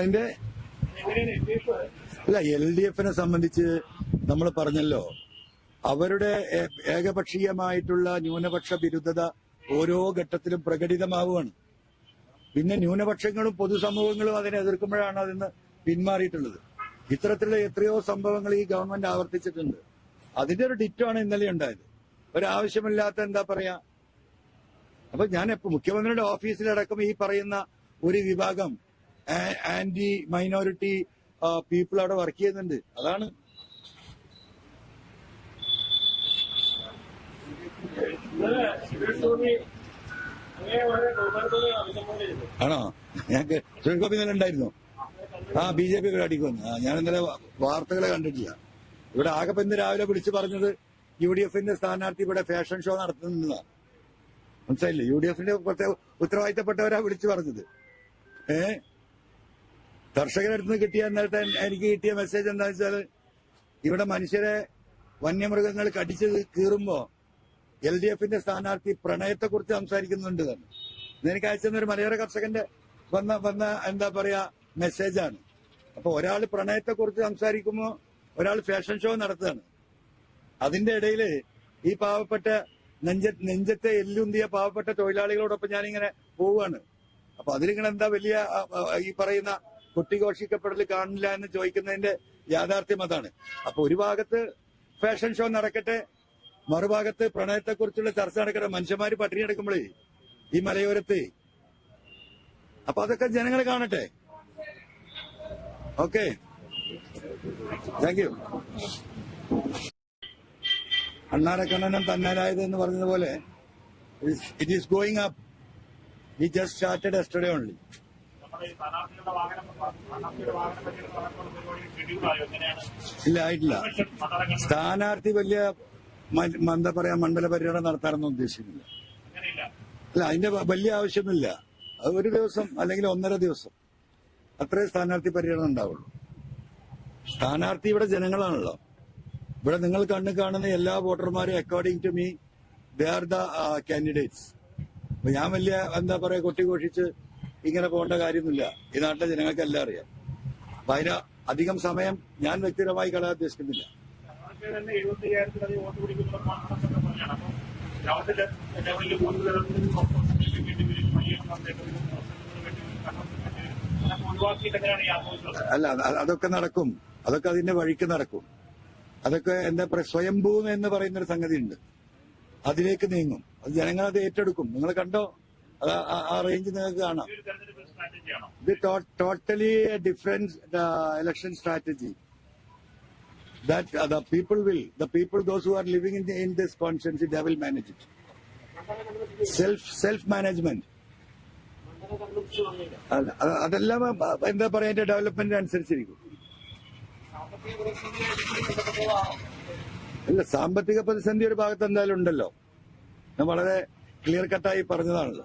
അതിന്റെ അല്ല L D എഫിനെ സംബന്ധിച്ച് നമ്മൾ പറഞ്ഞല്ലോ. അവരുടെ ഏകപക്ഷീയമായിട്ടുള്ള ന്യൂനപക്ഷ വിരുദ്ധത ഓരോ ഘട്ടത്തിലും പ്രകടിതമാവുകയാണ്. പിന്നെ ന്യൂനപക്ഷങ്ങളും പൊതുസമൂഹങ്ങളും അതിനെ എതിർക്കുമ്പോഴാണ് അതിന്ന് പിന്മാറിയിട്ടുള്ളത്. ഇത്തരത്തിലുള്ള എത്രയോ സംഭവങ്ങൾ ഈ ഗവൺമെന്റ് ആവർത്തിച്ചിട്ടുണ്ട്. അതിന്റെ ഒരു ഡിറ്റാണ് ഇന്നലെ ഉണ്ടായത്. ഒരാവശ്യമില്ലാത്ത എന്താ പറയാ? അപ്പൊ ഞാൻ മുഖ്യമന്ത്രിയുടെ ഓഫീസിലടക്കം ഈ പറയുന്ന ഒരു വിഭാഗം ആന്റി മൈനോറിറ്റി പീപ്പിൾ അവിടെ വർക്ക് ചെയ്യുന്നുണ്ട്. അതാണ്. ആണോ? ഞങ്ങക്ക് സുരേഷ് ഗോപി ഇന്നലെ ഉണ്ടായിരുന്നു. ആ ബി ജെ പി പരിപാടിക്ക് വന്നു. ഞാൻ ഇന്നലെ വാർത്തകളെ കണ്ടിട്ടില്ല. ഇവിടെ ആകെ ഇന്ന് രാവിലെ വിളിച്ചു പറഞ്ഞത് യു ഡി എഫിന്റെ സ്ഥാനാർത്ഥി ഇവിടെ ഫാഷൻ ഷോ നടത്തുന്നതാണ്. മനസ്സിലായില്ലേ? യു ഡി എഫിന്റെ ഉത്തരവാദിത്തപ്പെട്ടവരാ വിളിച്ചു പറഞ്ഞത്. ഏ? കർഷകരുടെ അടുത്ത് നിന്ന് കിട്ടിയ നേരത്തെ എനിക്ക് കിട്ടിയ മെസ്സേജ് എന്താ വെച്ചാൽ ഇവിടെ മനുഷ്യരെ വന്യമൃഗങ്ങൾ കടിച്ച് കീറുമ്പോ എൽ ഡി എഫിന്റെ സ്ഥാനാർത്ഥി പ്രണയത്തെക്കുറിച്ച് സംസാരിക്കുന്നുണ്ട് ഇന്ന് എനിക്ക് അയച്ചെന്ന ഒരു മലയോര കർഷകന്റെ വന്ന വന്ന എന്താ പറയാ മെസ്സേജാണ് അപ്പൊ ഒരാൾ പ്രണയത്തെക്കുറിച്ച് സംസാരിക്കുമ്പോ ഒരാൾ ഫാഷൻ ഷോ നടത്തുകയാണ്. അതിന്റെ ഇടയിൽ ഈ പാവപ്പെട്ട നെഞ്ച നെഞ്ചത്തെ എല്ലുന്തിയ പാവപ്പെട്ട തൊഴിലാളികളോടൊപ്പം ഞാനിങ്ങനെ പോവുകയാണ്. അപ്പൊ അതിലിങ്ങനെ എന്താ വലിയ ഈ പറയുന്ന കൊട്ടിഘോഷിക്കപ്പെടൽ കാണില്ല എന്ന് ചോദിക്കുന്നതിന്റെ യാഥാർത്ഥ്യം അതാണ്. അപ്പൊ ഒരു ഭാഗത്ത് ഫാഷൻ ഷോ നടക്കട്ടെ മറുഭാഗത്ത് പ്രണയത്തെക്കുറിച്ചുള്ള ചർച്ച നടക്കട്ടെ മനുഷ്യന്മാര് പട്ടിണി എടുക്കുമ്പോഴേ ഈ മലയോരത്ത്. അപ്പൊ അതൊക്കെ ജനങ്ങൾ കാണട്ടെ. ഓക്കെ. Thank you. അണ്ണാരക്കണ്ണനം തന്നാലായത് എന്ന് പറഞ്ഞതുപോലെ it is going up. We just started yesterday only ഇല്ല ആയിട്ടില്ല. സ്ഥാനാർത്ഥി വലിയ എന്താ പറയാ മണ്ഡല പര്യടനം നടത്താനൊന്നും ഉദ്ദേശിക്കുന്നില്ല. അല്ല അതിന്റെ വലിയ ആവശ്യമൊന്നുമില്ല. അത് ഒരു ദിവസം അല്ലെങ്കിൽ ഒന്നര ദിവസം. അത്രേ സ്ഥാനാർത്ഥി പര്യടനം ഉണ്ടാവുള്ളൂ. സ്ഥാനാർത്ഥി ഇവിടെ ജനങ്ങളാണല്ലോ. ഇവിടെ നിങ്ങൾ കണ്ണു കാണുന്ന എല്ലാ വോട്ടർമാരും according to me they are the candidates അപ്പൊ ഞാൻ വലിയ എന്താ പറയാ കൊട്ടിഘോഷിച്ച് ഇങ്ങനെ പോകേണ്ട കാര്യമൊന്നുമില്ല. ഈ നാട്ടിലെ ജനങ്ങൾക്ക് എല്ലാം അറിയാം. അപ്പൊ അതിന് അധികം സമയം ഞാൻ വ്യക്തിപരമായി കളയാൻ ഉദ്ദേശിക്കുന്നില്ല. അല്ല അതൊക്കെ നടക്കും. അതൊക്കെ അതിന്റെ വഴിക്ക് നടക്കും. അതൊക്കെ എന്താ പറയുക സ്വയംഭൂമി എന്ന് പറയുന്ന ഒരു സംഗതി ഉണ്ട് അതിലേക്ക് നീങ്ങും. അത് ജനങ്ങൾ അത് ഏറ്റെടുക്കും. നിങ്ങൾ കണ്ടോ? അത് ആ- റേഞ്ച് നിങ്ങൾക്ക് കാണാം. ഇത് totally different election strategy that the people will the people those who are living in in this constituency the will manage it self self management അതെല്ലാം എന്താ പറയാ അതിന്റെ ഡെവലപ്മെന്റ് അനുസരിച്ചിരിക്കും. അല്ല സാമ്പത്തിക പ്രതിസന്ധി ഒരു ഭാഗത്ത് എന്തായാലും ഉണ്ടല്ലോ. ഞാൻ വളരെ ക്ലിയർ കട്ടായി പറഞ്ഞതാണല്ലോ.